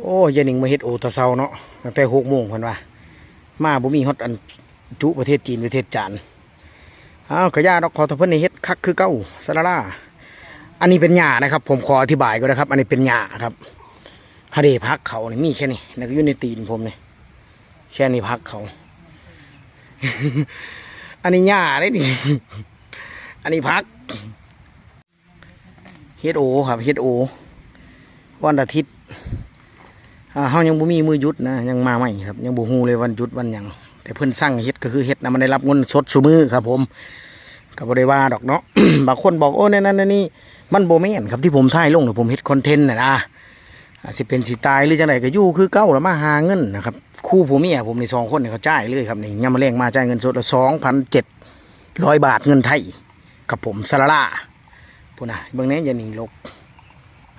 โอ้ยายหนิงมาเฮ็ดโอตะเซาเนาะตั้งแต่หกโมงพิ่นว่ามาบ่มีฮอดอันจุประเทศจีนประเทศจานอ้าวกระยาดอกขอทำเพิ่นให้เฮ็ดคักคือเก้าสลาล่าอันนี้เป็นหญ้านะครับ ผมขออธิบายก็นะครับ อันนี้เป็นหญ้าครับฮาเดพักเขานี่มีแค่นี้แล้วก็อยู่ในตีนผมนี่แค่นี้พักเขา อันนี้หญ้าได้นี่อันนี้พักเฮ็ดโอครับเฮ็ดโอ วันอาทิตย์ เฮายังบ่มีมือยุดนะยังมาใหม่ครับ ยังบ่ฮู้เลยวันยุดวันหยังแต่เพิ่นสั่งเฮ็ดก็คือเฮ็ดนะมันได้รับเงินสดซุมือครับ ผมก็บ่ได้ว่าดอกเนาะบางคนบอกโอ้ในนั้นในนี่มันบ่แม่นครับที่ผมถ่ายลงเนี่ยผมเฮ็ดคอนเทนต์น่ะนะสิเป็นสิตายหรือจังไดก็อยู่คือเก่าแล้วมาหาเงินนะครับคู่ผัวเมียผมในสองคนเนี่ยเขาจ่ายเลยครับนี่ยามมาแรงมาจ่ายเงินสดละ2,700บาทเงินไทยกับผมสลาล่าพุ่นน่ะเบิ่งแหน่อย่าหนีลก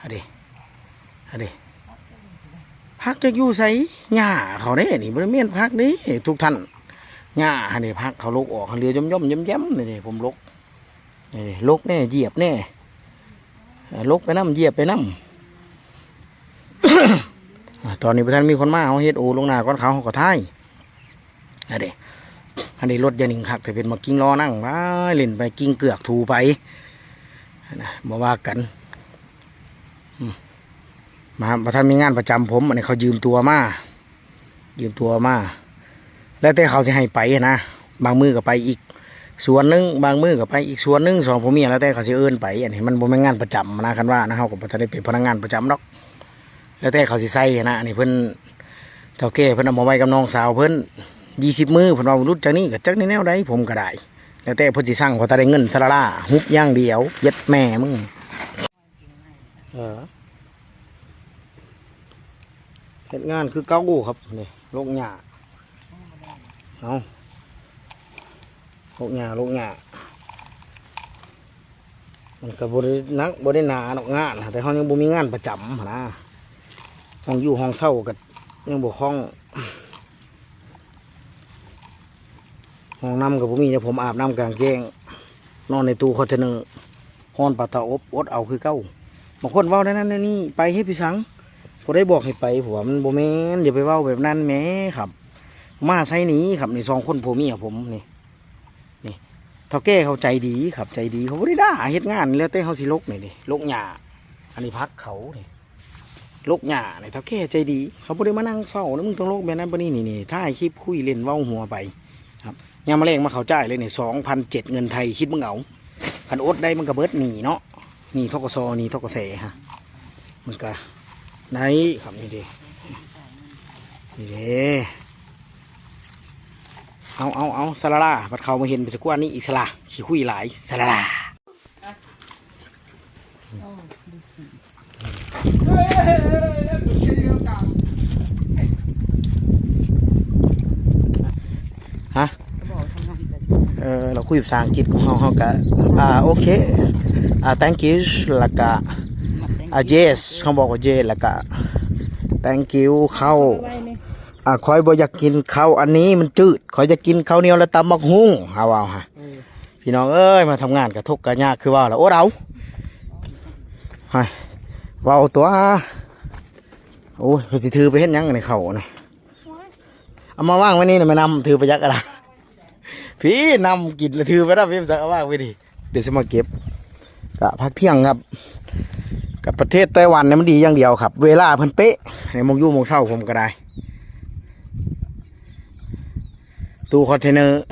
อะเดอะเด พักจะอยู่ใส่หญ้าเขาเด้นี่บริเวณพักนี่ทุกท่านหญ้าอันนี้พักเขาลกออกเขาเรือย่อมย่อมๆย้ำย้ำนี่นี่ผมลกนี่ลกแน่เหยียบแน่ลกไปน้ำเหยียบไปน้ำตอนนี้ประธานมีคนมาเอาเฮ็ดโอลงหน้าก้อนเขาเขาก็ท้ายอันนี้อันนี้รถยานิงคักแต่เป็นมากิ้งล้อนั่งไปเล่นไปกิ้งเกือกถูไปนะมาว่ากัน มาประธานมีงานประจำผมอันนี้เขายืมตัวมายืมตัวมาแล้วแต่เขาจะให้ไปนะบางมือก็ไปอีก ส่วนหนึงบางมือก็ไปอีกส่วนหนึงสองผมมีแล้วแต่เขาจะเอิ้นไปอันนี้มันบ่แม่งานประจำนะคันว่านะเขาก็บ่ทันได้เป็นพนักงานประจำดอก แล้วแต่เขาสิใส่นะอันนี้เพิ่นเท่าแก่เพิ่นเอามาไว้กับน้องสาวเพิ่นยี่สิบมือเพิ่นว่ารุดจากนี้ก็จักในแนวใดผมก็ได้แล้วแต่เพิ่นสิสั่งเขาจะได้เงินสละล่าฮุบย่างเดียวเย็ดแม่มึงเออ เฮ็ดงานคือเก้าครับนี่ลกหญ้าเอาลกหญ้าลกหญ้ามันก็บรินักบริหนาดอกงานแต่เขายังบ่มีงานประจำนะห้องอยู่ห้องเช่ากับยังบ่คล้องห้องน้ำกับผมมีแต่ยผมอาบน้ำกลางแจ้งนอนในตู้คอนเทนเนอร์ห้อนปลาตาอบอดเอาคือเก้าบางคนว่าได้นั่นนี่ไปให้พี่สัง ผมได้บอกให้ไปผัวมันโบแมนอย่าไปเว้าแบบนั้นแหม่ครับ มาใช้หนี้ครับนี่สองคนผัวเมียผมนี่นี่เท่าแก่เขาใจดีครับใจดีเขาบ่ได้ด่าเฮ็ดงานแล้วแต่เขาสิลกนี่ดิลกหญ้าอันนี้พักเขานี่ลกหญ้านี่เท่าแก่ใจดี เขาบ่ได้มานั่งเฝ้าแล้วมึงต้องลกแบบนั้นปะนี่นี่นี่ถ่ายคลิปคุยเล่นเว้าหัวไป ครับยามมาแรงมาเขาจ่ายเลยนี่สองพันเจ็ดเงินไทยคิดมึงเอาพันอดได้มันก็เบิดหนีเนาะหนี่ทกศหนี่ทกศฮะมันก็ ไหนครับนี่เด้นี่เด้เอาเอาเอาสลาลาบัดเขามาเห็นไปสักว่านี่อีกสลาขี้คุยหลายสลาลาฮะเออเราคุยภาษาอังกฤษของเราเขาก็อ่าโอเคอ่า thank you แล้วก็ อ่า yes เขาบอกว่า yes แล้วก็ thank you เข้าอ่าคอยบ่อยากกินข้าวอันนี้มันจืดคอยจะกินข้าวเหนียวและตำบักหุ่งเอาเอาฮะพี่น้องเอ้ยมาทำงานกับทุกกันยากคือว่าแล้วโอ้เราฮะเว้าตัวโอ้ยเพนสิถือไปเห็นยังในเขาเนี่ยเอามาว่างไว้นี่นะมานำถือไปยักอะไรพี่นำกินแล้วถือไปได้พี่สักเอาว่างไว้ดิเดี๋ยวจะมาเก็บกะพักเที่ยงครับ กับประเทศไต้หวันเนี่ยมันดีอย่างเดียวครับ เวลาเพิ่นเป๊ะในมงยู่มงเศร้าผมก็ได้ ตู้คอนเทนเนอร์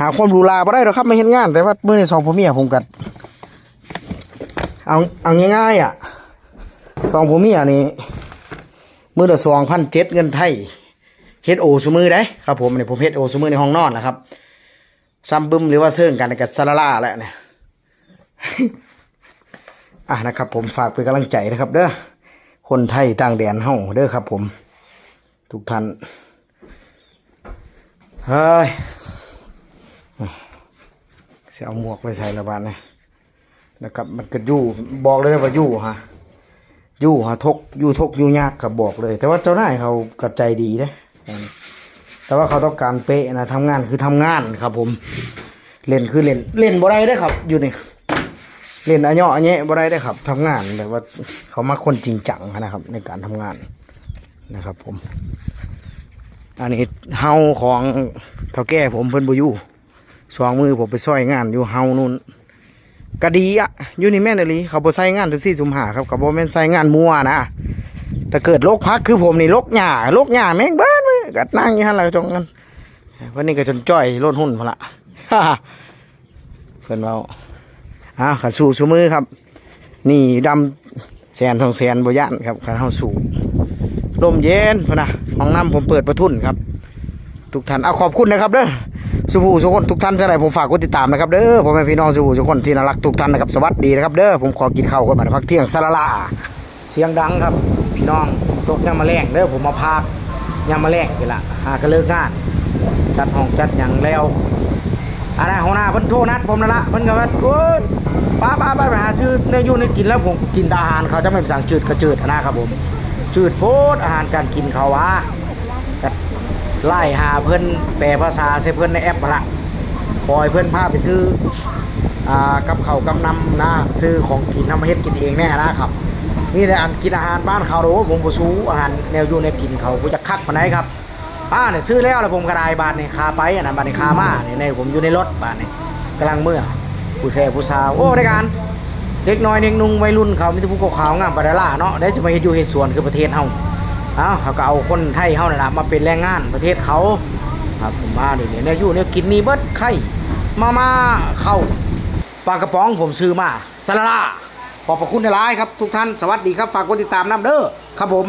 หาความรูหราบ่ได้หรอกครับไม่เห็นงาน แต่ว่าเมื่อในสองพ่อเมียผมกัดเอาเอาง่ายๆอะสองพ่อเมียนี่มือละสองพันเจ็ดเงินไทยเฮดโอสมือได้ครับผมเนี่ยผมเฮดโอสมือในห้องนอนนะครับซัมบึมหรือว่าเซิ่งกันกับซาลาล่าแหละเนี่ย อะนะครับ ผมฝากเป็นกำลังใจนะครับ เด้อคนไทยต่างแดนเฮาเด้อครับ ผม ทุกท่านเฮ้ยเสียเอาหมวกไปใส่ระบาดนะนะครับ มันก็ยู่บอกเลยนะว่ายู่ฮะยู่ฮะทกยู่ทกยู่ยากกับบอกเลย แต่ว่าเจ้านายเขากับใจดีนะแต่ว่าเขาต้องการเป๊ะนะทำงานคือทำงานครับ ผม เล่นคือเล่น เล่นบ่ได้ได้ครับ อยู่นี่ เล่นอะเนาะอะแยะบ่ได้ได้ครับทำงานแบบว่าเขามาคนจริงจังนะครับ ในการทำงานนะครับ ผม อันนี้เฮาของเท่าแก่ผมเพิ่นบ่อยู่สองมือผมไปซอยงานอยู่เฮานู่นก็ดีอะอยู่นี่แม่นอีหลีเขาบ่ใส่งานทุกสี่สุมหาครับเขาบ่แม่นใส่งานมัวนะแต่เกิดโรคพักคือผมนี่โรคหญ้าโรคหญ้าแม่งเบ้านมือกัดนั่งอยู่หั่นล่ะจงกันวันนี้ก็จนจ้อยลดหุ่นพละเพิ่อนเว้า อ้าวขันสู้ซุมือครับ นี่ดำแสนทองแสนบย่านครับขันเฮาสู้ลมเย็นพนะห้องน้ำผมเปิดประทุนครับ ทุกท่านเอาขอบคุณนะครับเด้อสุภูสุคนทุกท่านเท่าไรผมฝากกดติดตามนะครับเด้อพ่อแม่พี่น้องสุภูสุคนที่น่ารักทุกท่านนะครับสวัสดีนะครับเด้อผมขอกินข้าวก่อนมาพักเที่ยงสละลาเสียงดังครับ พี่น้องตกยามมาแรงเด้อผมมาพักยามมาแรงนี่ละหากระเลิกงานจัดห้องจัดอย่างแล้ว อันนั้นหัวหน้าเพิ่นโทรนัดผมนั่นละเพิ่นก็ว่าโอ้ยป้าป้าป้าไปหาซื้อเนื้ออยู่เนื้อกินแล้วผมกินอาหารเขาจะไม่สั่งจืดก็จืดนะครับผมจืดโพดอาหารการกินเขาว่าก็ไล่หาเพิ่นแปลภาษาใส่เพิ่นในแอปละปล่อยเพิ่นพาไปซื้ออกับเขากับน้ำนะซื้อของกินน้ำเฮ็ดกินเองแน่นะครับนี่แต่อันกินอาหารบ้านเขาโอ้ผมบ่สู้อาหารแนวอยู่ในกินเขากูจะคักปานไหนครับ ป้าเนี่ยซื้อแล้วแล้วผมกระไดบาทนี่ยคาไปอันนั้นบาทนี่คามาเนี่ยในผมอยู่ในรถบาทนี่ยกำลังเมื่อผู้แซ่ผู้สาวโอ้ในการเด็กน้อยเด็กนุ่งวัยรุ่นเขามีแต่ผู้ขาวงามปานดาล่าเนาะได้สิมาเฮ็ดอยู่เฮ็ดสวนคือประเทศเฮาเอ้าเขาก็เอาคนไทยเฮานั่นล่ะมาเป็นแรงงานประเทศเขาครับผมมาเดี๋ยวนี้เนี่ยอยู่เนี่ยกินมีเบิดไข่มาม่าเข้าปลากระป๋องผมซื้อมาสละลาขอบพระคุณหลายครับ ทุกท่านสวัสดีครับฝากกดติดตามน้ำเด้อครับผม